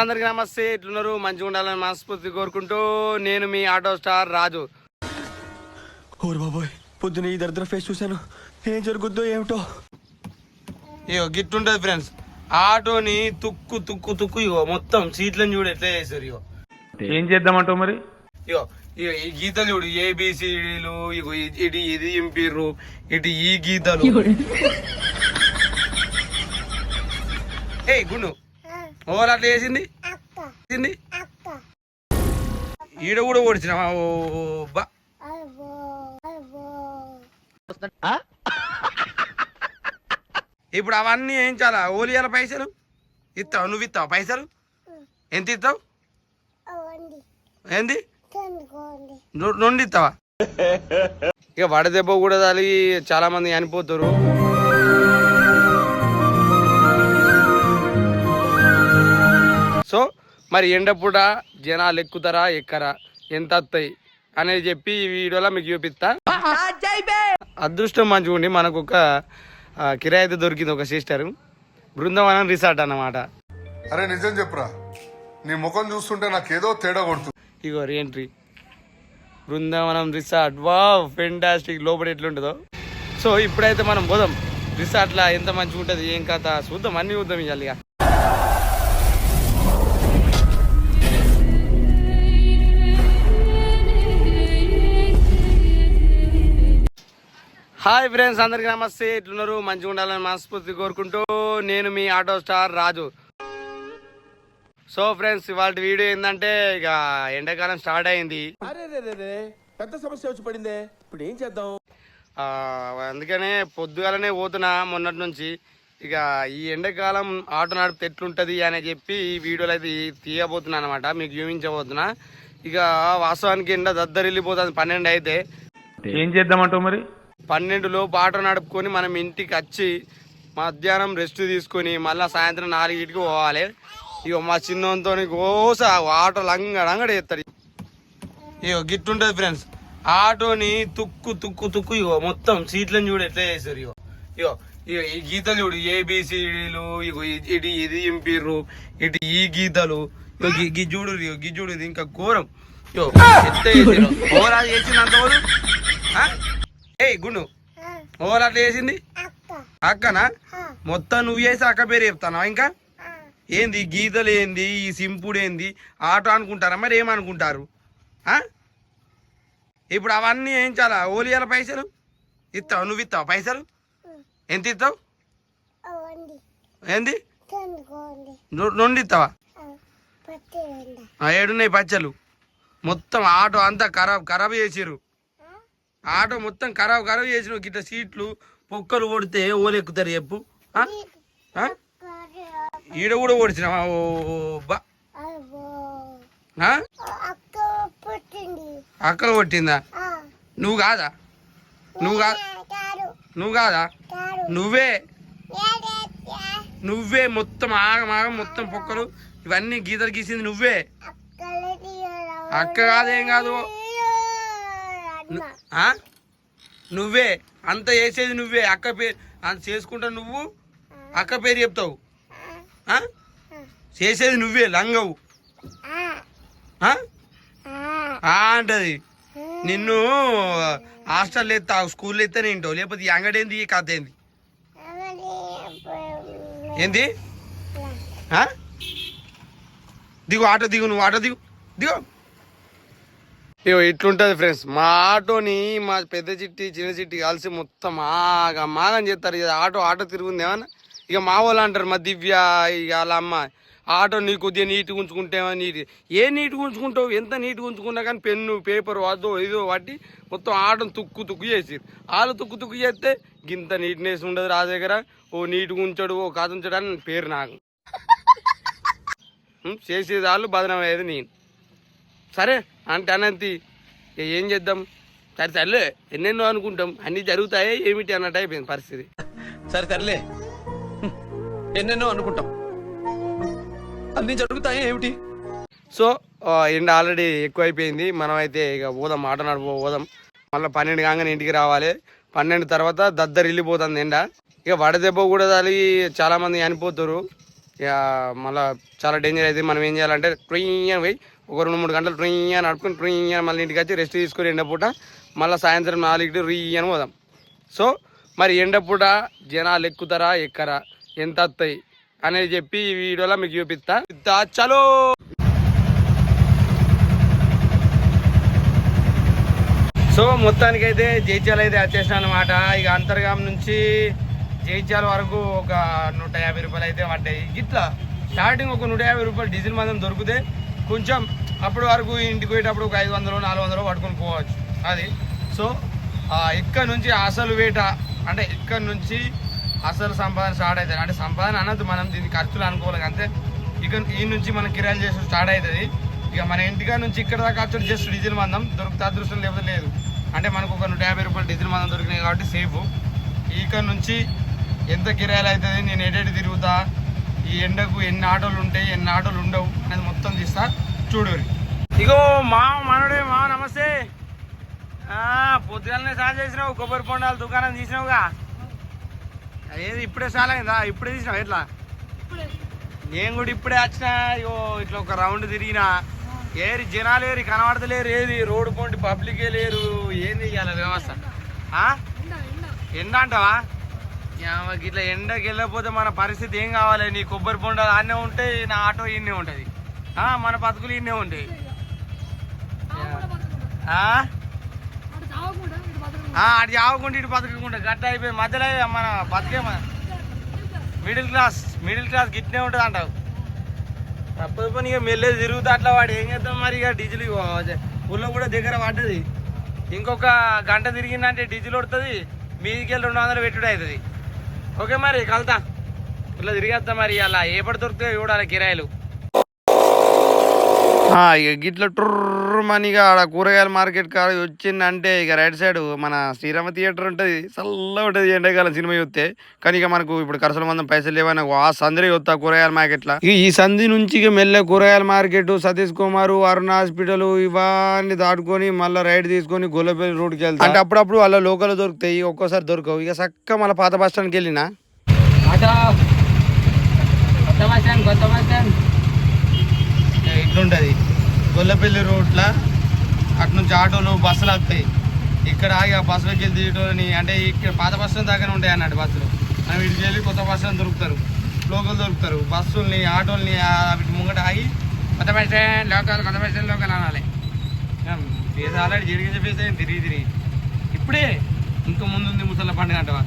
అందరికి నమస్తే. ఎట్లున్నారు మంచిగా ఉండాలని మనస్ఫూర్తి కోరుకుంటూ నేను మీ ఆటో స్టార్ రాజు. ఓరు బాబోయ్ పొద్దున ఈ దరిద్ర ఫేస్ చూశాను. ఏం జరుగుద్దో ఏమిటో? ఇగో గిట్టుంటది ఫ్రెండ్స్. ఆటోని తుక్కు తుక్కు తుక్కు ఇగో మొత్తం సీట్లను చూడు ఎట్లా చేశారు ఇగో. ఏం చేద్దామంటావు మరి? ఇగో ఇగో ఈ గీతలు చూడు ఏబిసిడీలు ఇగో ఇటు ఇది ఇంపిర్రు ఇటు ఈ గీతలు. ఏ గుండు. ఓవర్ అట్లా వేసింది వేసింది ఈడ కూడా ఓడిచిన ఓ బా. ఇప్పుడు అవన్నీ ఏం చాలా ఓలియాల పైసలు? ఇస్తావు నువ్వు ఇస్తావు పైసలు? ఎంత ఇస్తావు ఏంది? నుండి ఇస్తావా ఇక వడదెబ్బ కూడా తగిలి చాలా మంది చనిపోతారు. సో మరి ఎండపూట జనాలు ఎక్కుతారా ఎక్కరా ఎంత వస్తాయి అనేది చెప్పి ఈ వీడియోలో మీకు చూపిస్తా. అదృష్టం మంచిగా ఉండి మనకు ఒక కిరాయి అయితే దొరికింది ఒక సిస్టర్. బృందావనం రిసార్ట్ అన్నమాట. అరే నిజం చెప్పురా. నీ ముఖం చూస్తుంటే నాకేదో తేడా కొడుతుంది. ఇగో రీఎంట్రీ. బృందావనం రిసార్ట్. వా ఫెంటాస్టిక్ లోపల ఎట్లుంటుందో. సో ఇప్పుడైతే మనం పోదాం. రిసార్ట్లో ఎంత మంచిగా ఉంటుంది ఏం కథ చూద్దాం. అన్ని చూద్దాం ఇవాళ హాయ్ ఫ్రెండ్స్ అందరికీ నమస్తే. ఎట్లున్నారు? మంచిగా ఉండాలని మనస్ఫూర్తి కోరుకుంటూ నేను మీ auto star Raju. So friends ఇవాళ వీడియో ఏంటంటే ఇక ఎండాకాలం స్టార్ట్ అయింది. పెద్ద సమస్య వచ్చి పడిందే. ఇప్పుడు ఏం చేద్దాం? ఆ, అందుకనే పొద్దుగాలనే పోతున్నా మొన్నటి నుంచి. ఇక ఈ ఎండాకాలం ఆటో నడిపితే ఎట్లుంటుంది అని చెప్పి ఈ వీడియోలో అయితే తీయబోతున్నా అనమాట మీకు చూపించబోతున్నా. ఇక వాస్తవానికి ఎండ దద్దరిల్లిపోతుంది పన్నెండు అయితే. ఏం చేద్దామంటావు మరి? పన్నెండులోపు ఆటో నడుపుకొని మనం ఇంటికి వచ్చి మధ్యాహ్నం రెస్ట్ తీసుకొని మళ్ళీ సాయంత్రం నాలుగింటికి పోవాలి. ఇక మా చిన్నతో కోస ఆటో లంగడంగడ చేస్తాడు ఇగో గిట్టుంటది ఫ్రెండ్స్. ఆటోని తుక్కు తుక్కు తుక్కు ఇగో మొత్తం సీట్లను చూడు ఎట్లా చేస్తారు ఇగో. ఇగో ఇగో ఈ గీతలు చూడు. ఏబిసిడీలు ఇగో ఇటు ఇది ఇంపిర్రు ఇటు ఈ గీతలు. ఇగో గి- చూడు ఇగో గి చూడు. ఇది ఇంకా ఘోరం. ఇగో ఎత్త చేసిర్రు? ఓవర్ గుండు. ఓవర్ అట్లా చేసింది? అక్కనా? మొత్తం నువ్వు చేసి అక్క పేరు చెప్తానా ఇంకా? ఏంది గీతలు ఏంది ఈ సింపుడు ఏంది? ఆటో అనుకుంటారా? మరి ఏమనుకుంటారు? ఇప్పుడు అవన్నీ ఏం చాలా ఓలియాల పైసలు? ఇస్తావు? నువ్వు ఇస్తావు పైసలు? ఎంత ఇస్తావు? ఏంది? ను- రెండు ఇస్తావా? ఏడున్నాయి పచ్చలు మొత్తం ఆటో అంతా ఖరాబ్ ఖరాబ్ చేసిర్రు. ఆటో మొత్తం ఖరాబ్ ఖరాబ్ చేసిన గిట్ట సీట్లు పొక్కలు కొడితే ఓలెక్కుతారు చెప్పు. ఈడ కూడా ఓడిచినావా ఓ బా. అక్క కొట్టిందా? నువ్వు కాదా? నువ్వు కాదు నువ్వు కాదా? నువ్వే. నువ్వే మొత్తం ఆగం ఆగం మొత్తం పొక్కలు. ఇవన్నీ గీతలు గీసింది నువ్వే. అక్క కాదేం కాదు. నువ్వే అంత చేసేది నువ్వే. అక్క పేరు అంత చేసుకుంటా నువ్వు అక్క పేరు చెప్తావు? చేసేది నువ్వే లంగవు. అంటది. నిన్ను హాస్టల్లో ఎత్తా స్కూల్లో ఎత్తే ఏంటో లేకపోతే ఏంది ఈ కథ ఏంది? ఏంది? దిగు ఆటో దిగు నువ్వు ఆటో దిగు. దిగు. ఇగో ఇట్లుంటది ఫ్రెండ్స్ మా ఆటోని మా పెద్ద చిట్టి చిన్న చిట్టి కలిసి మొత్తం ఆగా మాగం చేస్తారు. ఇక ఆటో ఆటో తిరుగుంది ఏమన్నా? ఇక మా వాళ్ళు అంటారు మా దివ్య ఇక వాళ్ళ అమ్మ ఆటో నీ కొద్దిగా నీట్గా ఉంచుకుంటేమో నీట్ ఏ నీట్గా ఉంచుకుంటావు? ఎంత నీట్గా ఉంచుకున్నా కానీ పెన్ను పేపర్ అదో ఇదో వాటి మొత్తం ఆటోని తుక్కు తుక్కు చేసిరు వాళ్ళు తుక్కు తుక్కు చేస్తే గింత నీట్నెస్ ఉండదు రా దగ్గర. ఓ నీట్గా ఉంచాడు ఓ కథ ఉంచాడు అని పేరు నాకు. చేసేది వాళ్ళు బదనం అయ్యేది నేను. సరే అంటే అనంతి ఏం చేద్దాం? సరే సర్లే ఎన్నెన్నో అనుకుంటాం. అన్నీ జరుగుతాయి ఏమిటి అన్నట్టు అయిపోయింది పరిస్థితి. సరే సర్లే. ఎన్నెన్నో అనుకుంటాం. అన్ని జరుగుతాయి ఏమిటి? సో ఎండ ఆల్రెడీ ఎక్కువైపోయింది. మనం అయితే ఇక పోదాం ఆట నడుపు పోదాం. మళ్ళీ పన్నెండు కాగానే ఇంటికి రావాలి. పన్నెండు తర్వాత దద్దరు వెళ్ళిపోతుంది ఎండ. ఇక వడదెబ్బ కూడా తగిలి చాలా మంది చనిపోతారు ఇక మళ్ళీ చాలా డేంజర్ అయితే మనం ఏం చేయాలంటే ట్రైన్ పోయి ఒక రెండు మూడు గంటలు ట్రైన్ నడుపుకొని అని మళ్ళీ ఇంటికి వచ్చి రెస్ట్ తీసుకొని ఎండపూట మళ్ళీ సాయంత్రం నాలుగు రీయని పోదాం. సో మరి ఎండపూట జనాలు ఎక్కుతారా ఎక్కరా ఎంత వస్తాయి అనేది చెప్పి ఈ వీడియోలో మీకు చూపిస్తా. చలో! సో మొత్తానికైతే జైత్యాల అయితే వచ్చేసిన అనమాట ఇక అంతర్గాం నుంచి జైత్యాల వరకు ఒక నూట యాభై రూపాయలు అయితే పడ్డాయి. ఇట్లా స్టార్టింగ్ ఒక నూట యాభై రూపాయలు డీజిల్ మాత్రం దొరికితే కొంచెం అప్పటి వరకు ఇంటికి పోయేటప్పుడు ఒక ఐదు వందలు నాలుగు వందలు పట్టుకొని పోవచ్చు. అది. సో ఇక్కడ నుంచి అసలు వేట అంటే ఇక్కడ నుంచి అసలు సంపాదన స్టార్ట్ అవుతుంది. అంటే సంపాదన అన్నది మనం దీని ఖర్చులు అనుకోవాలి. అంతే. ఇక ఈ నుంచి మనం కిరాయిలు చేసి స్టార్ట్ అవుతుంది. ఇక మన ఇంటికా నుంచి ఇక్కడ దాకా వచ్చి జస్ట్ డీజిల్ మందం. దొరికితే అదృష్టం లేకపోతే లేదు. అంటే మనకు ఒక నూట యాభై రూపాయలు డీజిల్ మందం దొరికినాయి కాబట్టి సేఫ్. ఇక్కడ నుంచి ఎంత కిరాయిలు అవుతుంది నేను ఏటేటి తిరుగుతా ఈ ఎండకు ఎన్ని ఆటోలు ఉంటాయి ఎన్ని ఆటోలు ఉండవు అనేది మొత్తం తీస్తా చూడరు. ఇగో మా మనడే మా నమస్తే. ఆ, పొద్దుగాలనే సాయం చేసినావు కొబ్బరి పొండాలు దుకాణం తీసినావుగా. ఏది ఇప్పుడే చాలా అయిందా? ఇప్పుడే తీసినావు? ఎట్లా? నేను కూడా ఇప్పుడే వచ్చిన ఇగో ఇట్లా ఒక రౌండ్ తిరిగినా. ఏరి జనాలు ఏరి కనబడతలేరు ఏది? రోడ్డు పోండి పబ్లికే లేరు. ఏంది ఇవ్వాలి వ్యవస్థ? ఆ? ఎండ అంటావా? ఇట్లా ఎండకి వెళ్ళకపోతే మన పరిస్థితి ఏం కావాలి? నీ కొబ్బరి బొండాలు ఆడనే ఉంటాయి నా ఆటో ఇన్నే ఉంటుంది. మన బతుకులు ఇన్నే ఉంటాయి. అటు చావకుండా ఇటు బతకకుండా గట్ట అయిపోయి మధ్యలో మన బతికే మన మిడిల్ క్లాస్ మిడిల్ క్లాస్ గిట్నే ఉంటుంది అంటావు. తప్పదు పని ఇక మెల్లే తిరుగుతా అట్లా వాడు ఏం చేద్దాం మరి ఇక డీజిల్ ఊళ్ళో కూడా దగ్గర పడ్డది. ఇంకొక గంట తిరిగిందంటే డీజిల్ పడుతుంది మీదికి వెళ్ళి రెండు వందలు పెట్టుడు అవుతుంది ఓకే మరి కలుతా ఇట్లా తిరిగేస్తా మరి అలా ఏ పడి దొరుకుతాయి చూడాలి కిరాయిలు. ఇక గిట్ల టూర్మనిగా ఆడ కూరగాయల మార్కెట్ కాడ వచ్చిందంటే ఇక రైట్ సైడ్ మన శ్రీరామ థియేటర్ ఉంటుంది. చల్లగా ఉంటుంది ఎండాకాలం సినిమా చూస్తే. కానీ ఇక మనకు ఇప్పుడు కరసల మందం పైసలు లేవని ఆ సందరి చూస్తా కూరగాయల మార్కెట్లో ఇక ఈ సంధి నుంచి ఇక మెల్లె కూరగాయల మార్కెట్ సతీష్ కుమార్ అరుణ హాస్పిటల్ ఇవన్నీ దాటుకొని మళ్ళీ రైడ్ తీసుకొని గొల్లపల్లి రోడ్కి వెళ్తా. అంటే అప్పుడప్పుడు వాళ్ళ లోకల్ దొరుకుతాయి ఒక్కోసారి దొరకవు. ఇక చక్క మళ్ళీ పాత బస్ స్టాండ్కి వెళ్ళినా? కొత్త బస్ స్టాండ్ కొత్త బస్ స్టాండ్. ఇట్లుంటుంది. గొల్లపల్లి రోడ్ల అటు నుంచి ఆటోలు బస్సులు వస్తాయి ఇక్కడ ఆగి ఆ బస్సులోకి వెళ్ళి తీయటోని అంటే ఇక్కడ పాత బస్ స్టాండ్ దాకానే ఉంటాయి అన్నట్టు బస్సులు. మనం ఇటు వెళ్ళి కొత్త బస్ స్టాండ్ దొరుకుతారు. లోకల్ దొరుకుతారు. బస్సుల్ని ఆటోల్ని వీటి ముంగట ఆగి కొత్త బస్ స్టాండ్ లోకల్ కొత్త బస్ స్టాండ్ లోకల్ అనాలి. ఫేస్ ఆల్రెడీ జరిగి చెప్పేసి తిరిగి తిరిగి. ఇప్పుడే ఇంకా ముందుంది ముసళ్ళ పండుగ అంటవా?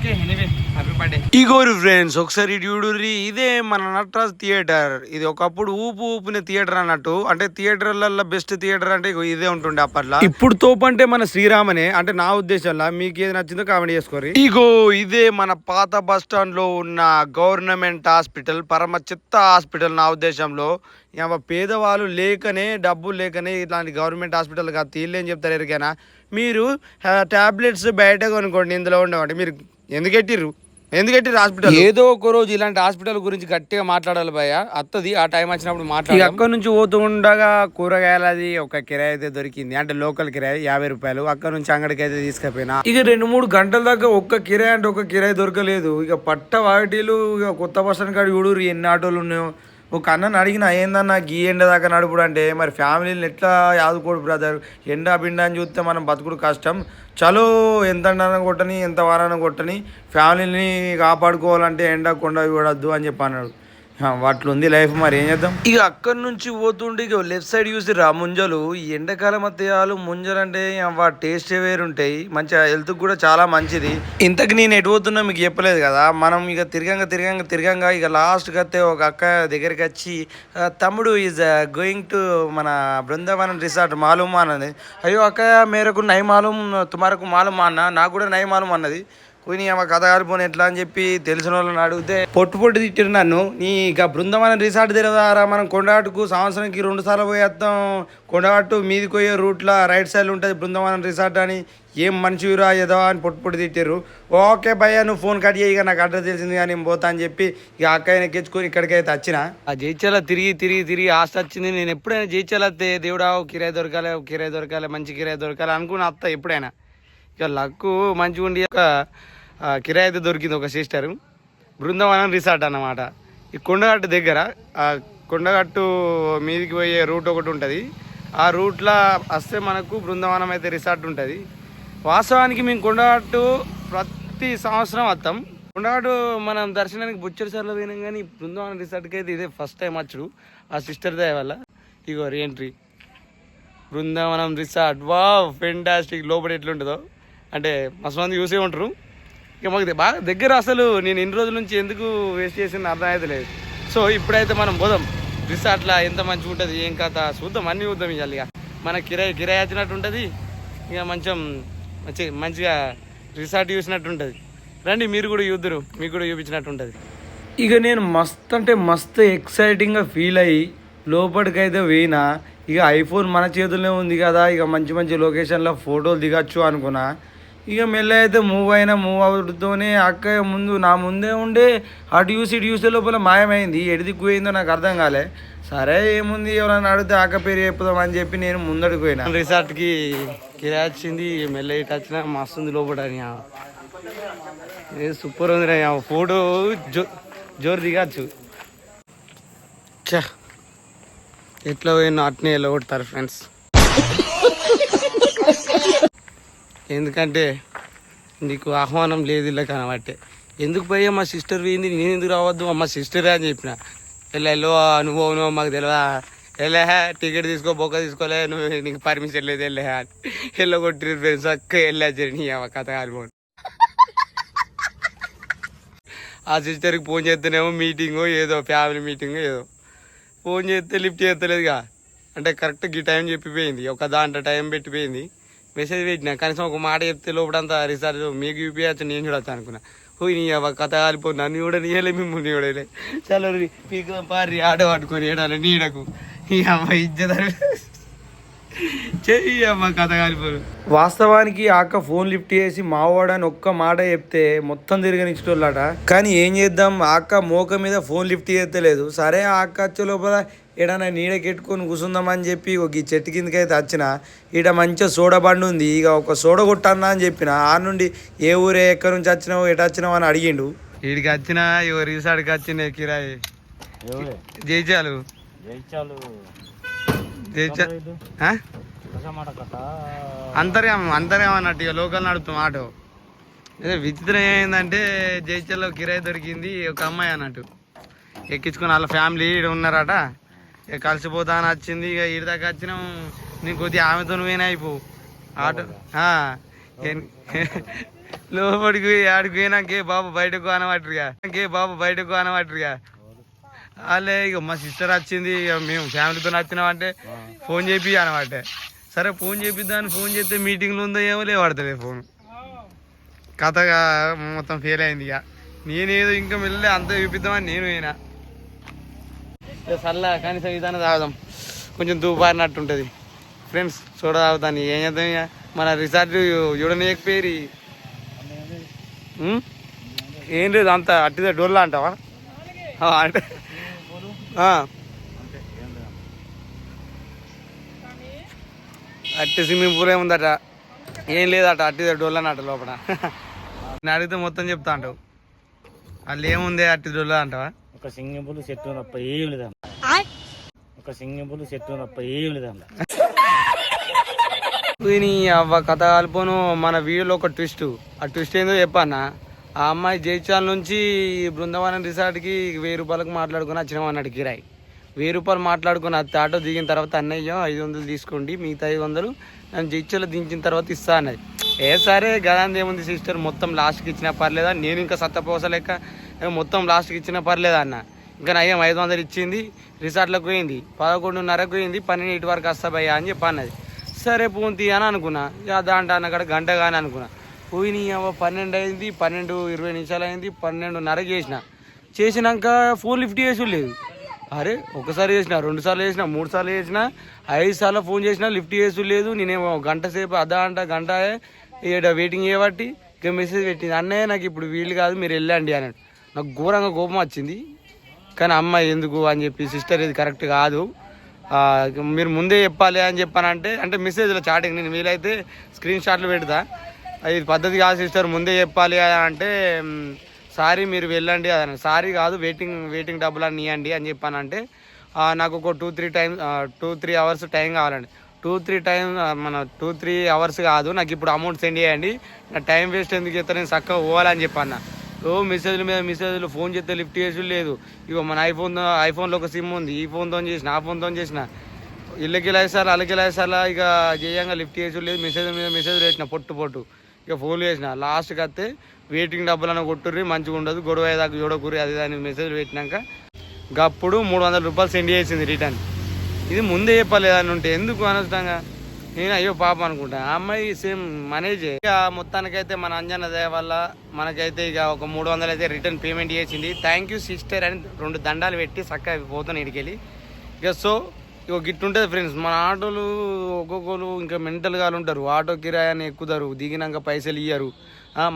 ఓకే ఎనీవే హ్యాపీ బర్త్డే ఇగోరు ఫ్రెండ్స్ ఒకసారి చూడుర్రి ఇదే మన నటరాజ్ థియేటర్. ఇది ఒకప్పుడు ఊపు ఊపిన థియేటర్ అన్నట్టు. అంటే థియేటర్లలో బెస్ట్ థియేటర్ అంటే ఇగో ఇదే ఉంటుండే అప్పట్లో. ఇప్పుడు తోపు అంటే మన శ్రీరామనే అంటే నా ఉద్దేశంలో మీకు ఏది నచ్చిందో కామెంట్ చేసుకోరి ఇగో ఇదే మన పాత బస్ స్టాండ్లో ఉన్న గవర్నమెంట్ హాస్పిటల్ పరమ చిత్త హాస్పిటల్ నా ఉద్దేశంలో. పేదవాళ్ళు లేకనే డబ్బులు లేకనే ఇట్లాంటి గవర్నమెంట్ హాస్పిటల్ కాదు తీళ్ళేం చెప్తారు ఎరికైనా. మీరు టాబ్లెట్స్ బయట కొనుక్కోండి ఇందులో ఉండవండి. మీరు ఎందుకు ఎట్టిర్రు ఎందుకు ఎట్టిర్రు హాస్పిటల్? ఏదో ఒక రోజు ఇలాంటి హాస్పిటల్ గురించి గట్టిగా మాట్లాడాలి భయ అత్తది ఆ టైం వచ్చినప్పుడు మాట్లాడి అక్కడ నుంచి పోతూ ఉండగా కూరగాయలది ఒక కిరాయి అయితే దొరికింది. అంటే లోకల్ కిరాయి యాభై రూపాయలు. అక్కడ నుంచి అంగడికి అయితే తీసుకుపోయినా. ఇక రెండు మూడు గంటల దాకా ఒక్క కిరాయి అంటే ఒక కిరాయి దొరకలేదు. ఇక పట్ట వాటిలు ఇక కొత్త బస్ స్టాండ్ కాడ చూడు ఎన్ని ఆటోలు ఉన్నాయో. ఒక అన్నని అడిగిన ఏందన్నా గీ ఎండ దాకా నడుపుడు అంటే? మరి ఫ్యామిలీని ఎట్లా ఆదుకోడు బ్రదర్ ఎండ బిండ అని చూస్తే మనం బతుకుడు కష్టం. చలో ఎంత కొట్టని ఎంత వారాన కొట్టని ఫ్యామిలీని కాపాడుకోవాలంటే ఎండ కొండ చూడద్దు అని చెప్పి అన్నాడు. వాటిలో లైఫ్ మరి ఏం చేద్దాం? ఇక అక్కడి నుంచి పోతుండే ఇక లెఫ్ట్ సైడ్ చూసి రా ముంజలు. ఈ ఎండాకాలం మధ్యాలు ముంజలు అంటే వాటి టేస్ట్ వేరుంటాయి. మంచిగా హెల్త్ కూడా చాలా మంచిది. ఇంతకు నేను ఎటు పోతున్నా మీకు చెప్పలేదు కదా మనం ఇక తిరగంగా తిరగంగా తిరగంగా ఇక లాస్ట్కి అయితే ఒక అక్క దగ్గరికి వచ్చి తమ్ముడు ఈజ్ గోయింగ్ టు మన బృందావనం రిసార్ట్ మాలూమ్ అన్నది. అయ్యో అక్క మేరకు నై మాలూమ్ తుమారకు మాలూమ్ అన్న. నాకు కూడా నై అన్నది. పోయి ఆమె కథ కాలిపోని ఎట్లా అని చెప్పి తెలిసిన వాళ్ళని అడిగితే పొట్టు పొట్టు తిట్టిరు నన్ను. నీ ఇక బృందమైన రిసార్ట్ తెలియదారా మనం కొండగట్టుకు సంవత్సరానికి రెండు సార్లు పోయేస్తాం కొండగట్టు మీదికి పోయే రూట్లో రైట్ సైడ్ ఉంటుంది బృందవనం రిసార్ట్ అని. ఏం మనిషిరా ఏదో అని పొట్టు పొట్టు తిట్టారు ఓకే భయ్య నువ్వు ఫోన్ కట్ చేయి నాకు అడ్రస్ తెలిసింది కానీ నేను పోతా అని చెప్పి ఇక అక్కయ్యని ఎక్కించుకొని ఇక్కడికైతే వచ్చిన. ఆ జైచాల తిరిగి తిరిగి తిరిగి ఆస్తి వచ్చింది. నేను ఎప్పుడైనా జైచాల దేవుడా కిరాయి దొరకాలి కిరాయి దొరకాలి మంచి కిరాయి దొరకాలి అనుకుని అత్త ఎప్పుడైనా. ఇక లక్కు మంచిగా ఉండి ఒక కిరాయి అయితే దొరికింది ఒక సిస్టర్. బృందావనం రిసార్ట్ అన్నమాట. ఈ కొండగట్టు దగ్గర ఆ కొండగట్టు మీదికి పోయే రూట్ ఒకటి ఉంటుంది. ఆ రూట్లో వస్తే మనకు బృందావనం అయితే రిసార్ట్ ఉంటుంది. వాస్తవానికి మేము కొండగట్టు ప్రతి సంవత్సరం వస్తాం. కొండగట్టు మనం దర్శనానికి బుచ్చడి సార్లు పోయినాం కానీ బృందావనం రిసార్ట్కి అయితే ఇదే ఫస్ట్ టైం వచ్చుడు. ఆ సిస్టర్ దయ వల్ల. ఇగో రీఎంట్రీ బృందావనం రిసార్ట్. వా ఫెంటాస్టిక్ లోపల ఎట్లుంటుందో. అంటే మస్తు మంది చూసే ఉంటారు. ఇక మాకు బాగా దగ్గర అసలు నేను ఇన్ని రోజుల నుంచి ఎందుకు వేస్ట్ చేసిన అర్థం అయితే లేదు. సో ఇప్పుడైతే మనం పోదాం. రిసార్ట్లో ఎంత మంచిగా ఉంటుంది ఏం కథ చూద్దాం అన్నీ చూద్దాం ఇవాళ ఇక. మన కిరాయి కిరాయి వచ్చినట్టు ఉంటుంది ఇక మంచం మంచి మంచిగా రిసార్ట్ చూసినట్టు ఉంటుంది. రండి మీరు కూడా చూద్దరు మీకు కూడా చూపించినట్టు ఉంటుంది. ఇక నేను మస్త్ అంటే మస్తు ఎక్సైటింగ్గా ఫీల్ అయ్యి లోపలికైతే పోయినా ఇక ఐఫోన్ మన చేతుల్లో ఉంది కదా ఇక మంచి మంచి లొకేషన్లో ఫోటోలు దిగచ్చు అనుకున్నా ఇక మెల్ల అయితే మూవ్ అయినా మూవ్ అవుతూనే అక్క ముందు నా ముందే ఉండే అటు చూసి ఇటు చూసే లోపల మాయమైంది. ఎడిదికి పోయిందో నాకు అర్థం కాలే. సరే ఏముంది? ఎవరైనా అడిగితే అక్క పేరు చెప్పుదాం అని చెప్పి నేను ముందడికి పోయినా. రిసార్ట్కి కిరా వచ్చింది మెల్ల ఇటు వచ్చిన మస్తుంది లోపల ఏ సూపర్ ఉంది రా ఫోటో. జో జోరు దిగచ్చు. ఎట్లా పోయినా అట్నే ఎలా ఫ్రెండ్స్. ఎందుకంటే నీకు ఆహ్వానం లేదు ఇలా కనబట్టే. ఎందుకు పోయా మా సిస్టర్ పోయింది? నేను ఎందుకు రావద్దు? మా సిస్టరే అని చెప్పిన. ఇలా ఎల్లో నువ్వు నువ్వు మాకు తెలియదా వెళ్ళా టికెట్ తీసుకో బొక్క తీసుకోలే నువ్వు నీకు పర్మిషన్ లేదు వెళ్ళా అని. వెళ్ళ కొట్టి ఫ్రెండ్స్ అక్క వెళ్ళా జర్నీ కథ కాలిపోండి ఆ సిస్టర్కి ఫోన్ చేస్తేనేమో మీటింగో ఏదో ఫ్యామిలీ మీటింగో ఏదో. ఫోన్ చేస్తే లిఫ్ట్ చేస్తలేదుగా. అంటే కరెక్ట్ ఈ టైం చెప్పిపోయింది. ఒక దాంట్లో టైం పెట్టిపోయింది. మెసేజ్ పెట్టినా. కనీసం ఒక మాట చెప్తే లోపడంతా రీసార్జ్ మీకు యూపీఎస్ నేను చూడొచ్చు అనుకున్నా. పోయి నీ అవ్వ కథ కాలిపో నన్ను కూడా నీయలే మిమ్మల్ని కూడా చలో పీక పారి ఆడ పట్టుకొని ఏడాలి నీడకు. ఈ అమ్మ ఇజ్జత కథ కాలిపోరు వాస్తవానికి ఆ అక్క ఫోన్ లిఫ్ట్ చేసి మావాడని ఒక్క మాట చెప్తే మొత్తం తిరగనిచ్చేటోళ్ళట. కానీ ఏం చేద్దాం ఆ అక్క మోక మీద ఫోన్ లిఫ్ట్ చేస్తలేదు. సరే ఆ అక్క వచ్చే లోపల ఏడన్నా నీడకెట్టుకొని కూసుందామని చెప్పి ఒక ఈ చెట్టు కిందకి అయితే వచ్చిన ఈడ మంచిగా సోడా బండి ఉంది ఇక ఒక సోడా కొట్టన్నా అని చెప్పిన ఆ నుండి ఏ ఊరే ఎక్కడి నుంచి వచ్చినావు ఎటు వచ్చినావు అని అడిగిండు. వీడికి వచ్చిన ఇగో రీసార్ట్కి వచ్చిన కిరాయి. జైచాలు జైచాలు అంతర్యామం అంతర్యామం అన్నట్టు ఇక లోకల్ నడుపుతాం ఆటో అదే విచిత్రం ఏమైందంటే జైచల్లో కిరాయి దొరికింది ఒక అమ్మాయి అన్నట్టు. ఎక్కించుకుని వాళ్ళ ఫ్యామిలీ ఈడ ఉన్నారట. ఇక కలిసిపోతా అని వచ్చింది. ఇక ఈడ దాకా వచ్చినాం. నేను కొద్దిగా ఆమెతో పోయినా అయిపో. ఆటో లోపలికి పోయి ఆడికి పోయినాకే బాబు బయటకు అనబట్టరుగా ఇంకే బాబు బయటకు అనబట్టరుగా వాళ్ళే ఇక మా సిస్టర్ వచ్చింది. ఇక మేము ఫ్యామిలీతో వచ్చినాం అంటే ఫోన్ చేపి అనమాట సరే ఫోన్ చేపిద్దామని ఫోన్ చేస్తే మీటింగ్లో ఉందో ఏమో లేవాడతలే ఫోన్. కథగా మొత్తం ఫెయిల్ అయింది ఇక. నేనేదో ఇంకా వెళ్ళి అంత చూపిద్దామని నేను పోయినా. ఇక కనీసం ఇదానే తాగుదాం. కొంచెం దూపారినట్టు ఉంటుంది. ఫ్రెండ్స్ చూడ తాగుతాను. ఏం చేద్దాం ఇక? మన రిసార్ట్ చూడనీయకపోయి ఏం లేదు అంత అట్టిదే డోర్లా అంటావా? అంటే ఆ. అట్టి స్విమ్మింగ్ పూల్ ఏముందట ఏం లేదట అట్టి డొల్లనట లోపల. నేను అడిగితే మొత్తం చెప్తా అంటావు. వాళ్ళు ఏముంది అట్టి డొల్ల అంటావా? ఒక సింగిల్ పూలు చెట్టు తప్ప ఏం లేదన్న. ఒక సింగిల్ పూలు చెట్టు తప్ప ఏం నీ అవ్వ కథ కలిపోను మన వీడియోలో ఒక ట్విస్ట్. ఆ ట్విస్ట్ ఏందో చెప్పన్నా? ఆ అమ్మాయి జైచాల నుంచి బృందావనం రిసార్ట్కి వెయ్యి రూపాయలకు మాట్లాడుకుని వచ్చినాం అన్నాడు కిరాయి వెయ్యి రూపాయలు మాట్లాడుకుని అది ఆటో దిగిన తర్వాత అన్నయ్య ఐదు వందలు తీసుకోండి మిగతా ఐదు వందలు నన్ను జిచ్చలో దించిన తర్వాత ఇస్తా అన్నది. ఏ సరే గదాంది ఏముంది సిస్టర్? మొత్తం లాస్ట్కి ఇచ్చినా పర్లేదా? నేను ఇంకా సత్తపోసలేక మొత్తం లాస్ట్కి ఇచ్చినా పర్లేదా అన్న? ఇంకా నయ్యం ఐదు వందలు ఇచ్చింది రిసార్ట్లోకి పోయింది. పదకొండున్నరకు పోయింది పన్నెండు ఇటు వరకు వస్తా భయ్యా అని చెప్పి అన్నది. సరే పోంతి అని అనుకున్నా. ఇక దాంట్లో అన్నకాడ గంట కానీ అనుకున్నా. పోయినాయి అవ్వ పన్నెండు అయింది పన్నెండు ఇరవై నిమిషాలు అయింది పన్నెండున్నర చేసిన. చేసినాక ఫోన్ లిఫ్ట్ చేసి లేదు. అరే ఒకసారి చేసిన రెండు సార్లు చేసిన మూడు సార్లు చేసిన ఐదు సార్లు ఫోన్ చేసిన లిఫ్ట్ చేసు లేదు. నేనేమో గంట సేపు అర్ధ గంట గంట వెయిటింగ్ చేయబట్టి ఇక మెసేజ్ పెట్టింది. అన్నయ్య నాకు ఇప్పుడు వీలు కాదు మీరు వెళ్ళండి అని నాకు ఘోరంగా కోపం వచ్చింది. కానీ అమ్మాయి ఎందుకు? అని చెప్పి సిస్టర్ ఇది కరెక్ట్ కాదు. మీరు ముందే చెప్పాలి అని చెప్పానంటే అంటే మెసేజ్లో చాటింగ్ నేను వీలైతే స్క్రీన్ షాట్లు పెడతా. ఇది పద్ధతి కాదు సిస్టర్ ముందే చెప్పాలి అని అంటే సారీ మీరు వెళ్ళండి. అని సారీ కాదు వెయిటింగ్ వెయిటింగ్ డబ్బులు అని ఇవ్వండి అని చెప్పానంటే నాకు ఒక two three time two three hours time కావాలండి. టూ త్రీ టైం మన టూ త్రీ అవర్స్ కాదు నాకు ఇప్పుడు అమౌంట్ సెండ్ చేయండి. నా టైం వేస్ట్ ఎందుకు చేస్తాను నేను చక్కగా పోవాలని చెప్పాను ఓ మెసేజ్ల మీద మెసేజ్లు ఫోన్ చేస్తే లిఫ్ట్ చేసి లేదు. ఇగో మన ఐఫోన్ ఐఫోన్లో ఒక సిమ్ ఉంది. ఈ ఫోన్తో చేసిన ఆ ఫోన్తో చేసిన. ఇళ్ళకి సార్లు అల్లకి సార్లు ఇక చేయంగా లిఫ్ట్ చేసి లేదు. మెసేజ్ మీద మెసేజ్ పెట్టిన పొట్టు పొట్టు. ఇక ఫోన్ చేసిన. లాస్ట్కి వస్తే వెయిటింగ్ డబ్బులను కొట్టుర్రి మంచిగా ఉండదు. గొడవ అయ్యేదాకా చూడకూరి అది దాని మెసేజ్ పెట్టినాక గప్పుడు మూడు వందల రూపాయలు సెండ్ చేసింది రిటర్న్ ఇది ముందే చెప్పలేదని ఉంటే ఎందుకు అనవసరంగా? నేను అయ్యో పాప అనుకుంటా. ఆ అమ్మాయి సేమ్ మనేజే ఇక మొత్తానికైతే మన అంజన దయ వల్ల మనకైతే ఇక ఒక మూడు వందలు అయితే రిటర్న్ పేమెంట్ చేసింది. థ్యాంక్ యూ సిస్టర్ అని రెండు దండాలు పెట్టి చక్కగా పోతాను ఇడికెళ్ళి. ఇక సో ఇక గిట్టుంటుంది ఫ్రెండ్స్ మన ఆటోలు ఒక్కొక్కరు ఇంకా మెంటల్గా ఉంటారు. ఆటో కిరాయాన్ని ఎక్కుతారు. దిగినాక పైసలు ఇయ్యరు.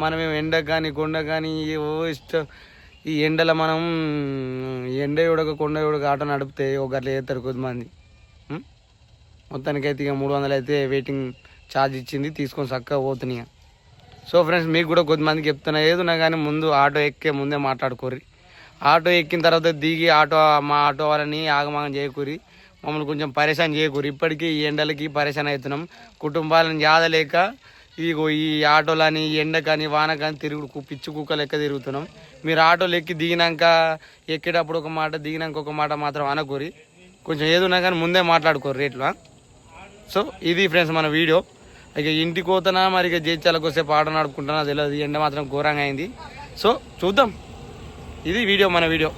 మనమేం ఎండ కానీ కొండ కానీ ఓ ఇష్టం ఈ ఎండలో మనం ఎండ ఉడక కొండ ఉడక ఆటో నడిపితే ఒక గట్ల చేస్తారు కొద్దిమంది మొత్తానికైతే ఇక మూడు వందలు అయితే వెయిటింగ్ ఛార్జ్ ఇచ్చింది. తీసుకొని చక్కగా పోతున్నాయి సో ఫ్రెండ్స్ మీకు కూడా కొద్దిమందికి చెప్తున్నా. ఏదున్నా కానీ ముందు ఆటో ఎక్కే ముందే మాట్లాడుకోర్రి. ఆటో ఎక్కిన తర్వాత దిగి ఆటో మా ఆటో వాళ్ళని ఆగమాగం చేయకూరి మమ్మల్ని కొంచెం పరేషాన్ చేయకూరు. ఇప్పటికీ ఈ ఎండలకి పరేషాన్ అవుతున్నాం. కుటుంబాలను జాదలేక ఇగో ఈ ఆటోలని ఈ ఎండకని వానకని తిరుగు పిచ్చి కుక్క లెక్క తిరుగుతున్నాం. మీరు ఆటోలు ఎక్కి దిగినాక ఎక్కేటప్పుడు ఒక మాట దిగినాక ఒక మాట మాత్రం అనకూరి. కొంచెం ఏదున్నా కానీ ముందే మాట్లాడుకోరు రేట్లు సో ఇది ఫ్రెండ్స్ మన వీడియో. ఇక ఇంటికి పోతానా మరి ఇక జైత్యాలకు వస్తే పాట నడుపుకుంటానా తెలియదు ఎండ మాత్రం ఘోరంగా అయింది. సో చూద్దాం. ఇది వీడియో మన వీడియో.